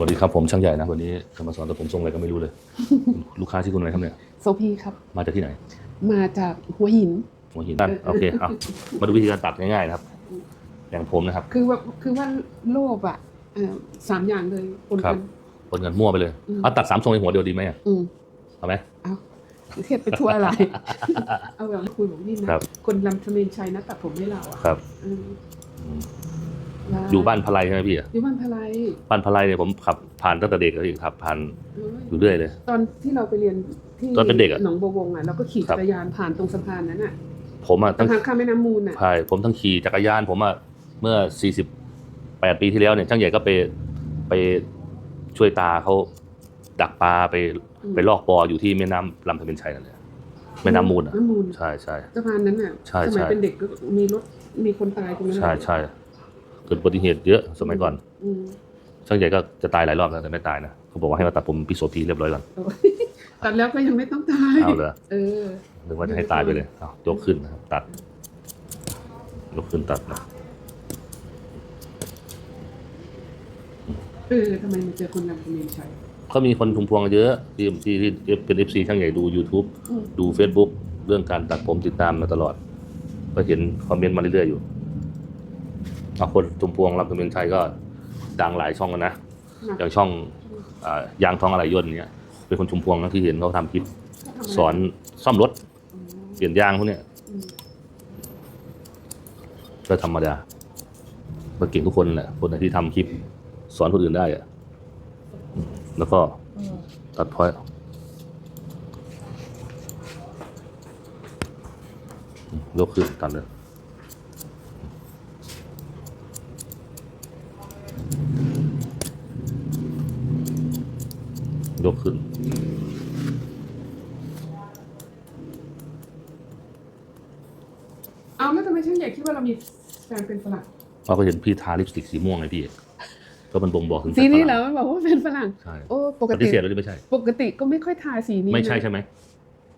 สวัสดีครับผมช่างใหญ่นะวันนี้จะมาสอนแต่ผมทรงอะไรก็ไม่รู้เลย ลูกค้าชื่อคุณอะไรครับเนี่ยโซพีครับ มาจากที่ไหน มาจากหัวหินหัวหินนั่นโอเคเอามาดูวิธีการตัดง่ายๆนะครับแบ่งผมนะครับ คือว่าคือว่าโลภอะเอ่อสามอย่างเลยปนครักับนคนกันมั่วไปเลยอืมเอาตัดสามทรงในหัวเดียวดีไหมอะอืมเอาไหมเอาเทียบไปทั่วอะไร เอาแบบคุยบอกนี่นะครับคนลำทะเมนชัยนะตัดผมให้เราอะครับ อืมอืมแล้วอยู่บ้านพลายใช่ไหมพี่อะอยู่บ้านพลายบ้านพลายเนี่ยผมขับผ่านตั้งแต่เด็กเลยขับผ่านเอ้ยอยู่เรื่อยเลย ตอนที่เราไปเรียนที่ตอนเป็นเด็กอะหนองบัววงอะเราก็ขี่ครัจับกรยานผ่านตรงสะพานนั้นอะผมอะสะตั้งพานข้ามแม่น้ำมูลอะใช่ผมทั้งขี่จักรยานผมอะเมื่อ 48 ปีที่แล้วเนี่ยช่างใหญ่ก็ไปไปช่วยตาเขาดักปลาไปอืมไปลอกปออยู่ที่แม่น้ำลำธารเป็นชัยนั่นแหละแม่น้ำมูลอะน้ำมูลใช่ใช่สะพานนั้นอะใช่สมัยใช่เป็นเด็กก็มีรถมีคนตายตรงนั้นใช่ใช่เกิดอุบัติเหตุเยอะสมัยก่อนอืมช่างใหญ่ก็จะตายหลายรอบแล้วแต่ไม่ตายนะเขาบอกว่าให้มาตัดผมพิโสพีเรียบร้อยก่อนโอ้ยตัดแล้วก็ยังไม่ต้องตายเอาเลย เออ นึกว่าจะให้ตายไปเลยเอายกขึ้นนะครับตัด ยกขึ้นตัดนะเออทำไมมันเจอคนลำพะเมียนชัยเขามีคนทุมพวงเยอะที่ที่ที่เป็นเอฟซีช่างใหญ่ดู YouTube อืม ดู Facebook เรื่องการตัดผมติดตามมาตลอด ก็เห็นคอมเมนต์มาเรื่อยๆอยู่ เอาคนทุมพวงรับตะเมนชัยก็ดังหลายช่องแล้วนะอย่างช่องอายางทองอะไรยนต์เนี่ยเป็นคนชุมพวงนะที่เห็นเขาทำคลิปสอนซ่อมรถเปลี่ยนยางพวกเนี้ยอืมก็ธรรมดาก็เก่งทุกคนแหละคนไหนที่ทำคลิปสอนคนอื่นได้อะอืมแล้วก็ตัดพอยต์อืมยกขึ้นตัดเลย ยกขึ้น เอาแล้วทำไมช่างใหญ่คิดว่าเรามีแฟนเป็นฝรั่งเราก็เห็นพี่ทาลิปสติกสีม่วงไงพี่ ก็มันบ่งบอกถึงสีนี้ฝเหรรั่องมันบอกว่าเป็นฝรั่งใช่โอ้ปกปฏิติเสธแล้วหรือไม่ใช่ ปกติก็ไม่ค่อยทาสีนี้ไม่ใช่นะใช่ไหม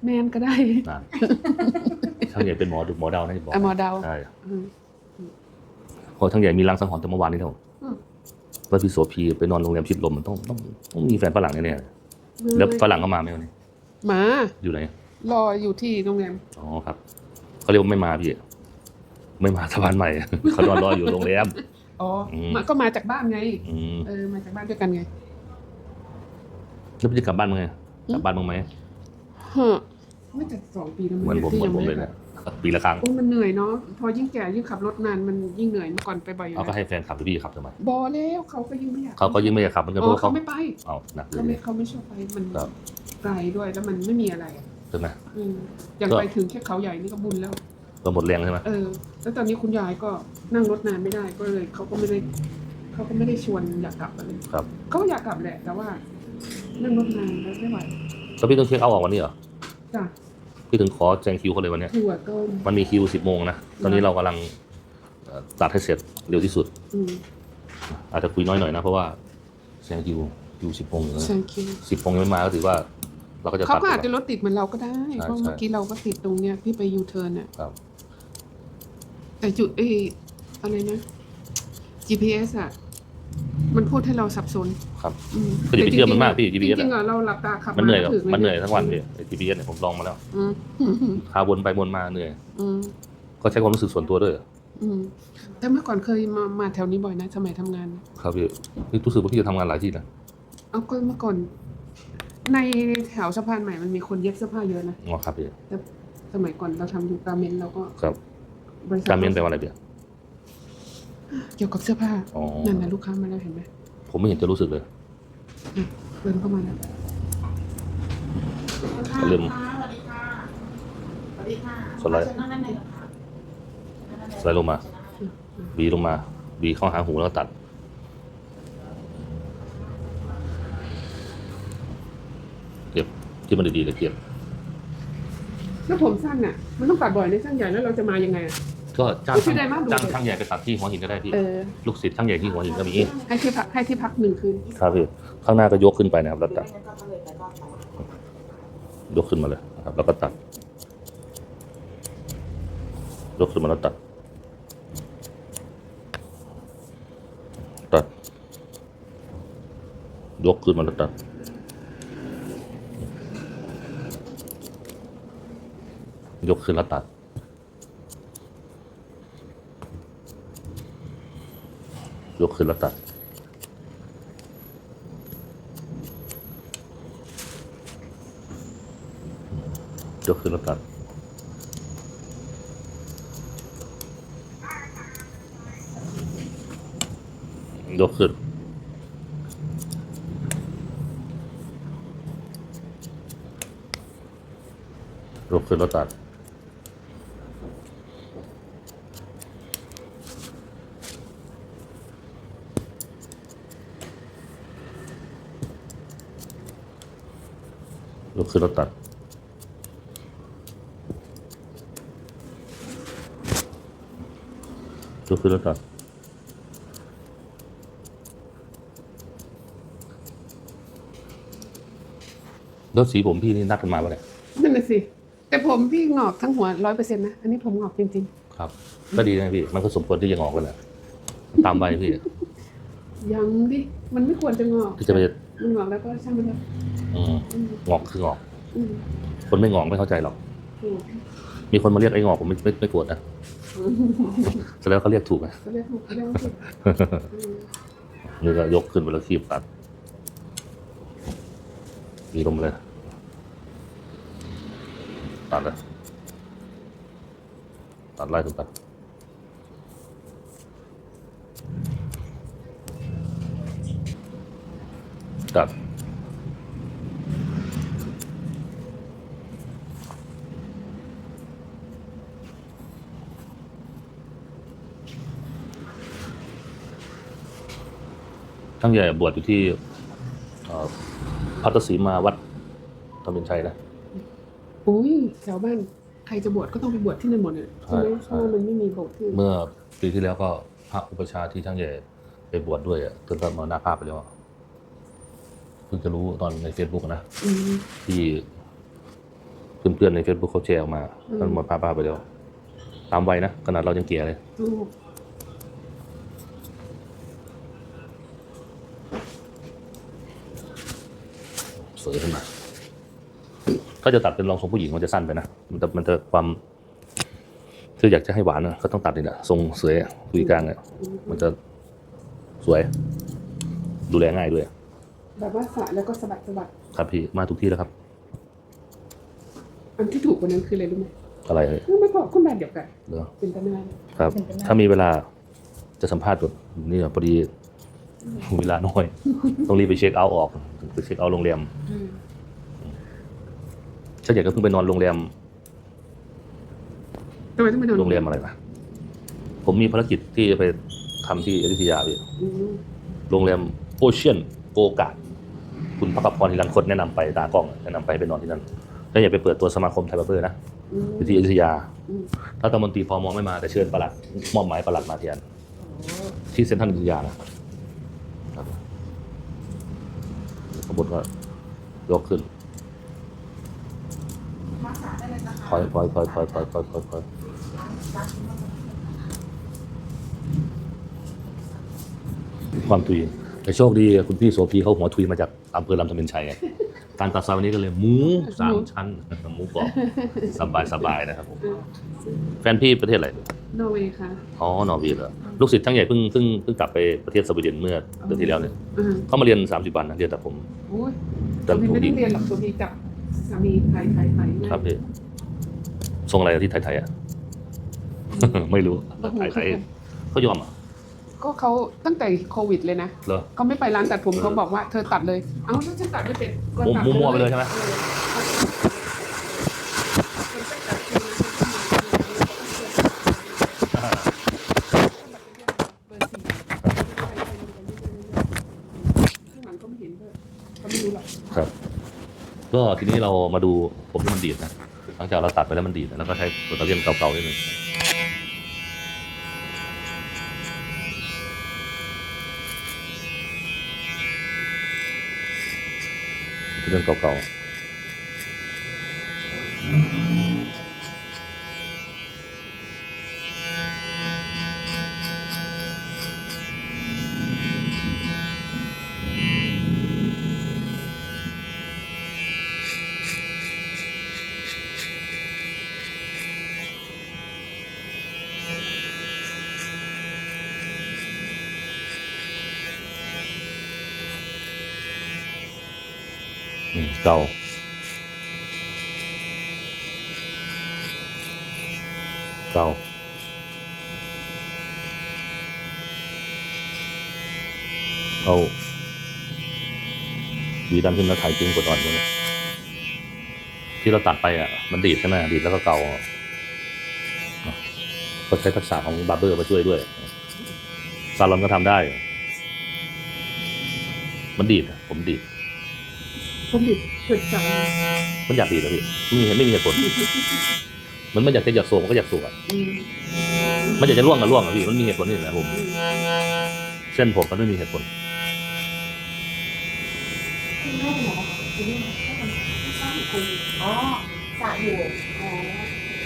แมนก็ได้นั่นช่างใหญ่เป็นหมอดูหมอเดาให้บอกอะหมอเดาใช่อืมเพราะช่างใหญ่มีรังสังหรณ์แต่เมื่อวานนี้เท่า อืมว่าพี่โสพีไปนอนโรงแรมชิดลมมันต้องต้องต้องมีแฟนฝรั่งแน่ๆแล้วฝรั่งก็มาไหมวันนี้หมา อยู่ไหน รออยู่ที่โรงแรมอ๋อครับเขาเรียกว่าไม่มาพี่ไม่มาสะพานใหม่เขานอนรออยู่โรงแรมอ๋ออมมาก็มาจากบ้านไงอืมเออมาจากบ้านด้วยกันไงแล้วพี่จะกลับบ้านมั้งไงกลับบ้านมั้งไหมฮะไม่จัดสองปีแล้วเหมือนผมที่เหมือนงผมเลยไได้นะ ปีละครั้งโอ้มันเหนื่อยเนาะพอยิ่งแก่ยิ่งขับรถนานมันยิ่งเหนื่อยเมื่อก่อนไปบ่อยอยู่เอาก็นะให้แฟนขับหรือพี่ขับทำไมบอแล้วเขาก็ยิ่งไม่อยากเขาก็ยิ่งไม่อยากขับเหมือนกันอ๋เพอราะว่าเขาเขาไม่ไปเอาหนักเลเขาไม่ย เขาไม่ชอบไปมันครับ ไกลด้วยแล้วมันไม่มีอะไรอะใช่ไหม อืมอย่างก็ ไปถึงแค่เขาใหญ่นี่ก็บุญแล้วก็หมดแรงใช่ไหมเออ แล้วตอนนี้คุณยายก็นั่งรถนานไม่ได้ก็เลยเขาก็ไม่ได้เขาก็ไม่ได้ชวนอยากกลับอะไรครับเขาก็อยากกลับแหละ แต่ว่านั่งรถนานแล้วไม่ไหวแล้วพี่ต้องเช็คเอาท์ออกวันนี้เหรอจ้ะ พี่ถึงขอแจงคิวเขาเลยวันเนี้ยถั่วต้มมันมีคิวสิบโมงนะ ตอนนี้เรากำลังเอ่อตัดให้เสร็จเร็วที่สุด อืมอาจจะคุยน้อยหน่อยนะ เพราะว่าแซงคิวคิวสิบโมงอยู่นะ thank you สิบโมงยังไม่มาก็ถือว่า เราก็จะเขาตัด ก็อาจไปจะก่อนรถติดเหมือนเราก็ได้ ใช่เพราะใช่ เมื่อกี้เราก็ติดตรงเนี้ยพี่ไปยูเทิร์นอะ ครับแต่จุดเอออะไรนะ GPS อะ มันพูดให้เราสับสนครับอืมก็อย่าไปเชื่อมันมากพี่จ GPS ริงๆอะเราหลับตาขับมันเหนื่อยกับาถึงลมันเหนื่อยทั้งวันพี่ไอทีพีเอสเนี่ยผมลองมาแล้วอืมอืมอืมพาวนไปวนมาเหนื่อย อืมก็ใช้ความรู้สึกส่วนตัวด้วยอืมแต่เมื่อก่อนเคยมามาแถวนี้บ่อยนะสมัยทำงานนะครับพี่นี่รู้สึกว่าพี่จะทำงานหลายที่นะเอาก็เมื่อก่อน ในแถวสะพานใหม่มันมีคนเย็บเสื้อผ้าเยอะนะ อ๋อครับพี่แต่สมัยก่อนเราทำอยู่การเมนเราก็ครับบริษัทการเมนแปลว่าอะไรพี่ เกี่ยวกับเสื้อผ้าอ๋อ นั่นนะลูกค้ามาแล้วเห็นไหมผมไม่เห็นจะรู้สึกเลยเดินเข้ามาแล้วก็เริ่มสวัสดีค่ะ สวัสดีค่ะสไลด์ เชิญนั่งด้านในก่อนค่ะสไลด์ลงมาบีลงมาบีเข้าหาหูแล้วก็ตัด เก็บที่มันดีๆเลยเก็บแล้วผมสั้นน่ะ มันต้องตัดบ่อยในสั้นใหญ่แล้วเราจะมายังไงอะ ก็จ้างไม่ได้มากดูจ้างช่างใหญ่ไปตัดที่หัวหินก็ได้พี่ เออลูกศิษย์ช่างใหญ่ที่หัวหินก็มีให้ที่พักให้ที่พักหนึ่งคืนครับพี่ข้างหน้าก็ยกขึ้นไปนะครับแล้วตัดไม่งั้นก็เลยไปก็ไปยกขึ้นมาเลยนะครับ แล้วก็ตัดยกขึ้นมาแล้วตัด ตัด ยกขึ้นมาแล้วตัดยกขึ้นแล้วตัด ยกขึ้นแล้วตัด ยกขึ้นแล้วตัด ยกขึ้น ยกขึ้นแล้วตัด ยกขึ้นแล้วตัด ยกขึ้นแล้วตัด แล้วสีผมพี่นี่นัดกันมาปะเนี่ยนั่นน่ะสิ แต่ผมพี่งอกทั้งหัวร้อยเปอร์เซ็นต์นะ อันนี้ผมงอกจริง ครับ ก็ดีนะพี่ มันก็สมควรที่จะงอกกันแหละตามใบพี่ ๆ ยังดิ มันไม่ควรจะงอก ที่จะไป มันงอกแล้วก็ช่างมันเถอะ อืมอืมงอกคืองอก อืมคนไม่งอกไม่เข้าใจหรอก ถูกมีคนมาเรียกไอ้งอกผมไม่ไม่ไม่โกรธนะแสดงว่าเขาเรียกถูกไหม ก็เรียกถูกก็เรียกว่าถูกอืมนี่ก็ยกขึ้นไปแล้วคีบตัด มีลมเลย ตัดเลยตัดไล่ทุกตัดตัด ทั้งใหญ่บวชอยู่ที่เอ่อพัทศรีมาวัดธรรมินชัยนะอุ้ยแถวบ้านใครจะบวชก็ต้องไปบวชที่นั่นหมดเลยใช่ไหมใช่เพราะว่ามันไม่มีโบสถ์ที่เมื่อปีที่แล้วก็พระอุปชฌาย์ที่ช่างใหญ่ไปบวชดด้วยอะจนก็มาหน้าภาพไปแล้วอะเพิ่งจะรู้ตอนในเฟซบุ๊กนะอืมที่เพื่อนๆในเฟซบุ๊กเขาแชร์ออกมาอืมมันมาภาพภาพไปแล้ว ตามวัยนะขนาดเรายังเกียเลย ยขึ้นมาถ้าจะตัดเป็นรองทรงผู้หญิงมันจะสั้นไปนะ มันจะมันจะความคืออยากจะให้หวานนะก็ต้องตัดนี่แหละทรงสวยคุยกลางเนี่ยมันจะสวย ดูแลง่ายด้วยแบบว่าสระแล้วก็สะบัดสะบัดครับพี่มาทุกที่แล้วครับ อันที่ถูกกว่านั้นคืออะไรรู้ไหมอะไรเลยคือไม่พอคนแบบเดียวกันเหรอเป็นตนายครับ ถ้ามีเวลาจะสัมภาษณ์แบบนี่พอดี เวลาน้อย ต้องรีบไปเช็คเอาท์ออกไปเช็คเอาท์โรงแรมอืมฉันอยากก็เพิ่งไปนอนโรงแรมทำไมต้องไปนอนโรงแรมอะไรนะผมมีภารกิจที่จะไปทำที่อยุธยาพี่อืมโรงแรมโอเชียนโกกาดคุณพักพรฮิรันคตแนะนำไปตากล้องแนะนำไปไปนอนที่นั่นแล้วอยากไปเปิดตัวสมาคมไทยบัฟเฟอร์นะอืม อยู่ที่อยุธยาอืม รัฐมนตรีพมไม่มาแต่เชิญประหลัดมอบหมายประหลัดมาแทนโอ้ที่เซ็นทรัลอยุธยานะครับ สมมติว่ายกขึ้นมาสาได้เลยนะคะคอยคอยคอยคอยคอยคอยคอยคอยความทุยแต่โชคดีคุณพี่โสพีเขาหัวทุยมาจากอำเภอลำธเมนชัยไงการตัดซอยวันนี้ก็เลยหมูสามชั้นหมูกรอบสบายสบายนะครับผมอ่าแฟนพี่ประเทศอะไรนอร์เวย์ค่ะอ๋อนอร์เวย์เหรอ ลูกศิษย์ทั้งใหญ่เพิ่งเพิ่งเพิ่งกลับไปประเทศสวีเดนเมื่อเดือนที่แล้วเนี่ยอ่าเขามาเรียนสามสิบวันนะเรียนแต่ผมโอ้ยแต่ตัวพี่ถูไม่กต้ดีองเรียนหรอกตัวพี่กับสามีไทยไทยไทยนะครับพี่ทรงอะไรที่ไทยๆอะ ไม่รู้ไทยไทยเขายอมอะก็เขาตั้งแต่โควิดเลยนะเหรอ เขาไม่ไปร้านตัดผมเออเขาบอกว่าเธอตัดเลย เอ้าถ้าฉันตัดไม่เป็นก็ตัดมั่วๆไปเลยใช่ไหมเอข้างหลังก็ไม่เห็นด้วยเขาไม่รู้หรอก ครับ ก็ทีนี้เรามาดูผมที่มันดีดนะหลังจากเราตัดไปแล้วมันดีดนะแล้วก็ใช้ตัวตะเกียงเก่าๆนิดนึงตะเกียงเก่าๆ เก่าเก่าเอาหวีดำขึ้นแล้วถ่ายจริงกดอ่อนตรงนี้ที่เราตัดไปอะ มันดีดใช่ไหมดีดแล้วก็เกาเนอะก็ใช้ทักษะของบาร์เบอร์มาช่วยด้วยซาลอนก็ทำได้ มันดีดผมดีดผมดิเกิดจากมันอยากดีดเหรอพี่ไม่มีไม่มีเหตุผลมันไม่อยากจะอยากสูงมันก็อยากสูงอะอืมมันอยากจะล่วงก็ล่วงอะพี่มันมีเหตุผลนี่แหละผมอืมเส้นผมมันไม่มีเหตุผลอ๋อสระอยู่อ๋อ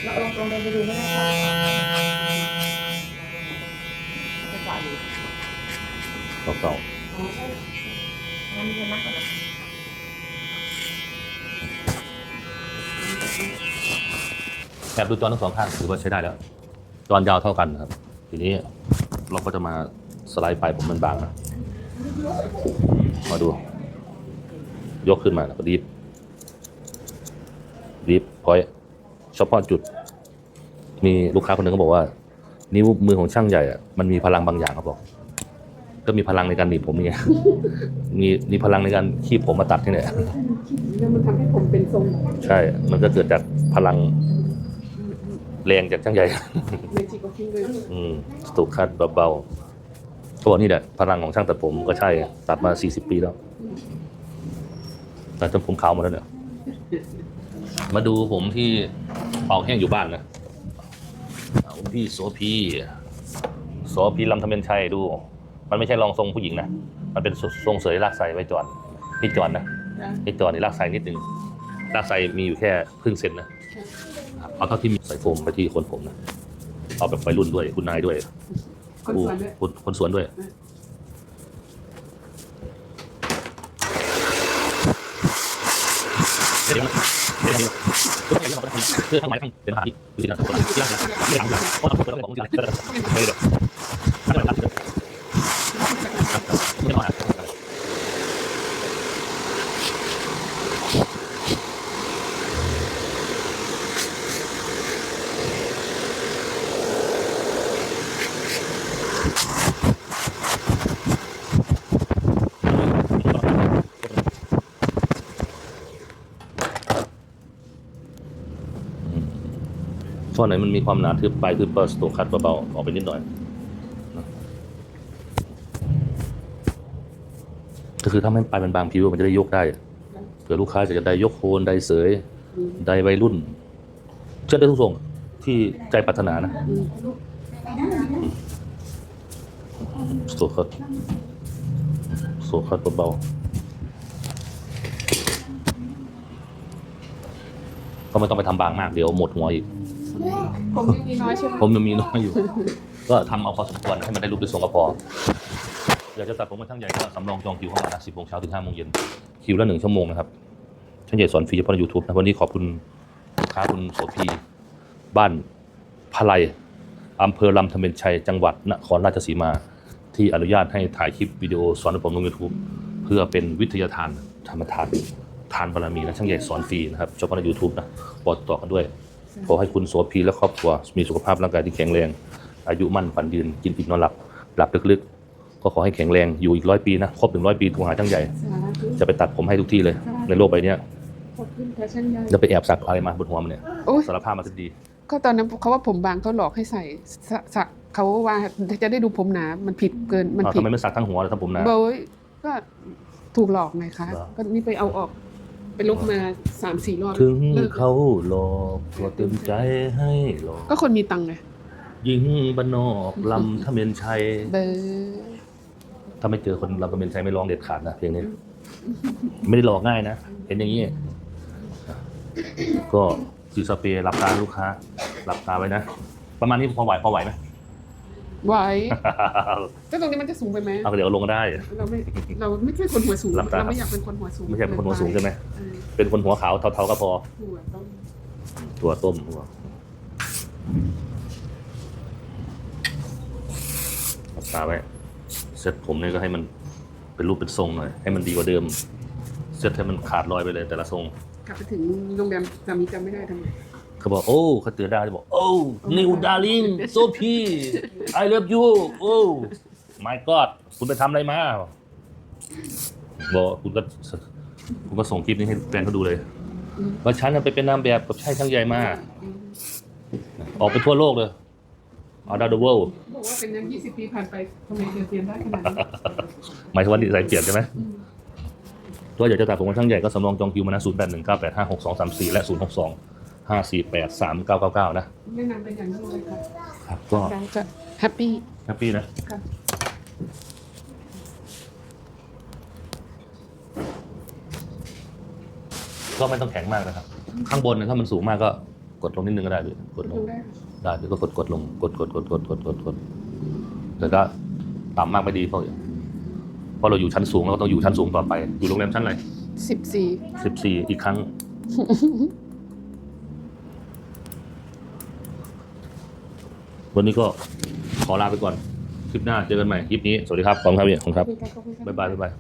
เราลองลองเดินไปดูไม่ได้ค่ะจะสระอยู่เก่าอ๋อใช่งั้นเรียนนักก่อนนะ แอบดูจอทั้งสองข้างถือว่าใช้ได้แล้ว จอนยาวเท่ากันนะครับ ทีนี้เราก็จะมาสไลด์ไปผมมันบางนะมาดู ยกขึ้นมาแล้วก็ดีฟดีฟพอยเฉพาะจุด มีลูกค้าคนหนึ่งก็บอกว่า นิ้วมือของช่างใหญ่อะมันมีพลังบางอย่างเขาบอก ก็มีพลังในการหนีบผมไงมีมีพลังในการคีบผมมาตัดที่เนี่ยแล้วมันทำให้ผมเป็นทรงใช่ มันก็เกิดจากพลังแรงจากช่างใหญ่เมจิกก็ทิ้งเลยอืมสตูคัดเบาๆเขาบอกนี่แหละพลังของช่างตัดผมก็ใช่ ตัดมาสี่สิบปีแล้วตัดจนผมขาวหมดแล้วเนี่ยมาดูผมที่เป่าแห้งอยู่บ้านนะอ่าผมพี่โสพีโสพีลำธเมนชัยดู มันไม่ใช่รองทรงผู้หญิงนะ มันเป็นทรงเสยลากใส่ไว้จอนที่จอนนะนะที่จอนนี่ลากใส่นิดนึงลากใส่มีอยู่แค่ครึ่งเซนนะเอาเท่าที่มีใส่โฟมไปที่คนผมนะเอาแบบไปรุ่นด้วยคุณนายด้วยคนสวนด้วยคุณคนสวนด้วยเดี๋ยวนะเดี๋ยวนะเดี๋ยวนะเพื่อทำไมต้องเป็นอาหารที่ดูสินะที่ร้านนะที่ร้านนะเพราะเราเปิดของที่ร้านไม่ได้ไม่ได้ไม่ได้ช่วงไหนมันมีความหนาทึบไปคือเปิดสโตคัดเบาๆออกไปนิดหน่อย ก็คือถ้าไม่ปลายมันบางผิวมันจะได้ยกได้เผื่อลูกค้าจะได้ยกโคนได้เสยอืมได้วัยรุ่น เชื่อได้ทุกทรงที่ใจปรารถนานะอืมสโตคัดสโตคัดเบาๆก็ไม่ต้องไปทำบางมากเดี๋ยวหมดหัวอีกผมยังมีน้อยใช่ไหมผมยังมีน้อยอยู่ ก็ทำเอาพอสมควรให้มันได้รูปได้ทรงก็พอ อยากจะตัดผมมาช่างใหญ่ก็สำรองจองคิวเข้ามานะสิบโมงเช้าถึงห้าโมงเย็นคิวละหนึ่งชั่วโมงนะครับช่างใหญ่สอนฟรีเฉพาะในยูทูบนะวันนี้ขอบคุณลูกค้าคุณโสพีบ้านพะไลอำเภอลำธเมนชัยจังหวัดนครราชสีมา ที่อนุญาตให้ถ่ายคลิปวิดีโอสอนผมลงยูทูบเพื่อเป็นวิทยาทานธรรมทานทานบารมีนะช่างใหญ่สอนฟรีนะครับเฉพาะในยูทูบนะบอกต่อกันด้วยขอให้คุณโสพีและครอบครัวมีสุขภาพร่างกายที่แข็งแรง อายุมั่นฝันยืนกินอิ่มนอนหลับหลับลึกๆ ก็ขอให้แข็งแรงอยู่อีกร้อยปีนะครบถึงร้อยปีทูหาช่างใหญ่ สาธุจะไปตัดผมให้ทุกที่เลย ในโลกใบเนี้ยขอบคุณแฟชั่นใหญ่จะไปแอบสักอะไรมาบนหัวมันเนี่ยโอ้ยสารภาพมาสักดี ก็ตอนนั้นเขาว่าผมบางเขาหลอกให้ใส่สะสะเขาว่าจะได้ดูผมหนา มันผิดเกินมันอ้าวผิดทำไมไม่สักทั้งหัวเลยทั้งผมนะโบยก็ถูกหลอกไงคะ เหรอ ก็นี่ไปเอาออกไปลบมาสามสี่รอบถึงเลิกเขาหลอกก็เต็มใจให้หลอกก็คนมีตังค์ไง ยิงบ้านนอกลำทะเมนชัยเบอร์ ถ้าไม่เจอคนลำทะเมนชัยไม่ร้องเด็ดขาดนะเพลงนี้ ไม่ได้หลอกง่ายนะเห็นอย่างนี้ ก็สีสเปรย์หลับตาลูกค้าหลับตาไว้นะ ประมาณนี้พอไหวพอไหวไหมไหวแต่ตรงนี้มันจะสูงไปไหมเอาเดี๋ยวลงได้ เราไม่เราไม่ใช่คนหัวสูงหลับตาเราไม่อยากเป็นคนหัวสูง ไม่ใช่เป็นคนหัวสูงใช่ไหมเออเป็นคนหัวขาวเทาๆก็พอหัวต้องตัวต้มหัวหลับตาไว้ เซ็ตผมเนี่ยก็ให้มันเป็นรูปเป็นทรงหน่อย ให้มันดีกว่าเดิมเสื้อให้มันขาดรอยไปเลยแต่ละทรง กลับไปถึงโรงแรมสามีจำไม่ได้ทำไมเขาบอกโอ้เขาตื่นได้เขาบอก โอ้ นิวดาริงโซพี I love you โอ้ my god คุณไปทำอะไรมาบอกคุณก็คุณก็ส่งคลิปนี้ให้แฟนเขาดูเลยอืมว่าฉันน่ะไปเป็นนางแบบกับชายช่างใหญ่มาอืมออกไปทั่วโลกเลย อาดาดูเวิลบอกว่าเป็นยังยี่สิบปีผ่านไปทำไมเธอเปลี่ยนได้ขนาดนี้หมายถึงว่านิสัยเปลี่ยนใช่ไหมอืมตัวอยากจะตัดผมกับช่างใหญ่ก็สำรองจองคิวมานะศูนย์แปดหนึ่งเก้าแปดห้าหกสองสามสี่และศูนย์หกสองห้าสี่แปดสามเก้าเก้าเก้านะแนะนำเป็นอย่างยิ่งเลยค่ะครับก็เราจะแฮปปี้แฮปปี้นะค่ะก็ไม่ต้องแข็งมากนะครับ ข้างบนเนี่ยถ้ามันสูงมากก็กดลงนิดนึงก็ได้พี่กดลลงงได้ ได้พี่ก็กดกดลงกดกดกดกดกดกดกดแต่ก็ต่ำมากไม่ดีเพราะเพราะเราอยู่ชั้นสูงเราก็ต้องอยู่ชั้นสูงต่อไป อยู่โรงแรมชั้นอะไรสิบสี่สิบสี่อีกครั้ง วันนี้ก็ขอลาไปก่อน คลิปหน้าเจอกันใหม่ คลิปนี้ สวัสดีครับ ขอบคุณครับพี่ขอบคุณครับคุยกันก็คุยกันบ๊ายบายบ๊ายบาย